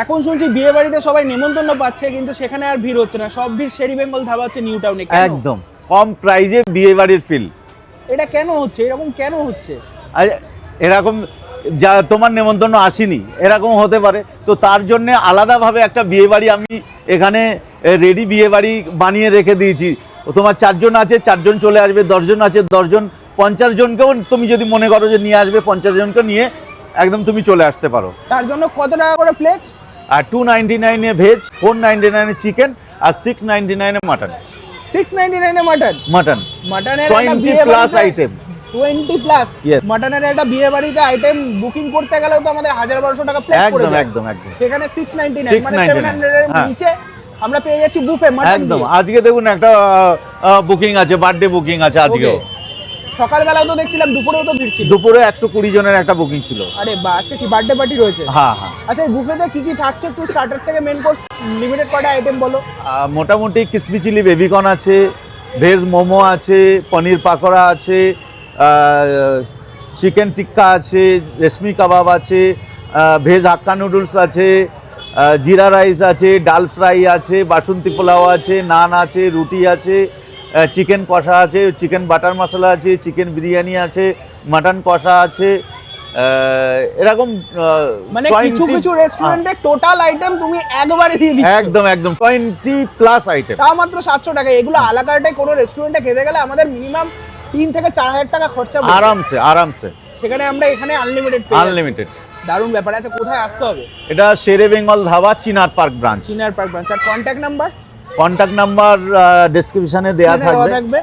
এখন শুনছি বিয়ে বাড়িতে সবাই নেমন্তন্ন পাচ্ছে কিন্তু সেখানে আর ভিড় হচ্ছে না। সব ভিড় শেরি বেঙ্গল ধাবা হচ্ছে নিউ টাউনে। একদম কম প্রাইজে বিয়ে বাড়ির ফিল এটা কেন হচ্ছে? এরকম কেন হচ্ছে? আর এরকম যা তোমার নেমন্তন্ন আসেনি এরকম হতে পারে। তো তার জন্য আলাদাভাবে একটা বিয়ে বাড়ি আমি এখানে রেডি বিয়ে বাড়ি বানিয়ে রেখে দিয়েছি। তোমার চারজন আছে চারজন চলে আসবে দশজন আছে দশজন পঞ্চাশ জনকেও তুমি যদি মনে করো যে নিয়ে আসবে পঞ্চাশ জনকে নিয়ে একদম তুমি চলে আসতে পারো। তার জন্য কত টাকা করে প্লেট আর টু নাইনটি নাইনে ভেজ ফোর নাইনটি নাইনে চিকেন আর সিক্স নাইনটি নাইনে মাটন সিক্স নাইনটি নাইনে মাটন মাটন মাটনের twenty plus item twenty plus. মাটনের একটা বিয়ে বাড়িতে আইটেম বুকিং করতে গেলেও তো আমাদের হাজার বারোশো টাকা একদম একদম একদম। সেখানে সিক্স নাইনটি নাইন মানে 699 সেভেন হান্ড্রেডের হ্যাঁ। নিচে আমরা পেয়ে যাচ্ছি বুফে একদম। আজকে দেখুন একটা বুকিং আছে বার্থডে বুকিং আছে আজকেও। সকালবেলাও তো দেখছিলাম দুপুরেও তো ভিড় ছিল। দুপুরে একশো কুড়ি জনের একটা বুকিং ছিল। আরে বা আজকে কি বার্থডে পার্টি রয়েছে? হ্যাঁ হ্যাঁ। আচ্ছা এই বুফেতে কি কি থাকছে একটু স্টার্টার থেকে মেন কোর্স লিমিটেড কটা আইটেম বলো? মোটামুটি কিসমি চিলি বেবিকর্ন আছে ভেজ মোমো আছে পনির পাকোড়া আছে চিকেন টিক্কা আছে রেশমি কাবাব আছে ভেজ হাক্কা নুডলস আছে জিরা রাইস আছে ডাল ফ্রাই আছে বাসন্তী পোলাও আছে নান আছে রুটি আছে চিকেন কষা আছে চিকেন বাটার মশলা আছে চিকেন বিরিয়ানি আছে মাটন কষা আছে এরকম মানে কিছু কিছু রেস্টুরেন্টে টোটাল আইটেম তুমি একবারে দিয়ে দিচ্ছ। একদম একদম টোয়েন্টি প্লাস আইটেম তা মাত্র সাতশো টাকা। এগুলো আলাকাটে কোনো রেস্টুরেন্টে খেতে গেলে আমাদের মিনিমাম তিন থেকে চার হাজার টাকা খরচা আরামসে আরামসে। সেখানে আমরা এখানে আনলিমিটেড আনলিমিটেড দারুণ ব্যাপার। আছে কোথায় আসতে হবে? এটা Shere Bengal Dhaba Chinar park branch Chinar park branch আর কন্ট্যাক্ট নাম্বার কন্ট্যাক্ট নাম্বার ডেসক্রিপশনে দেয়া থাকবে। থাকবে।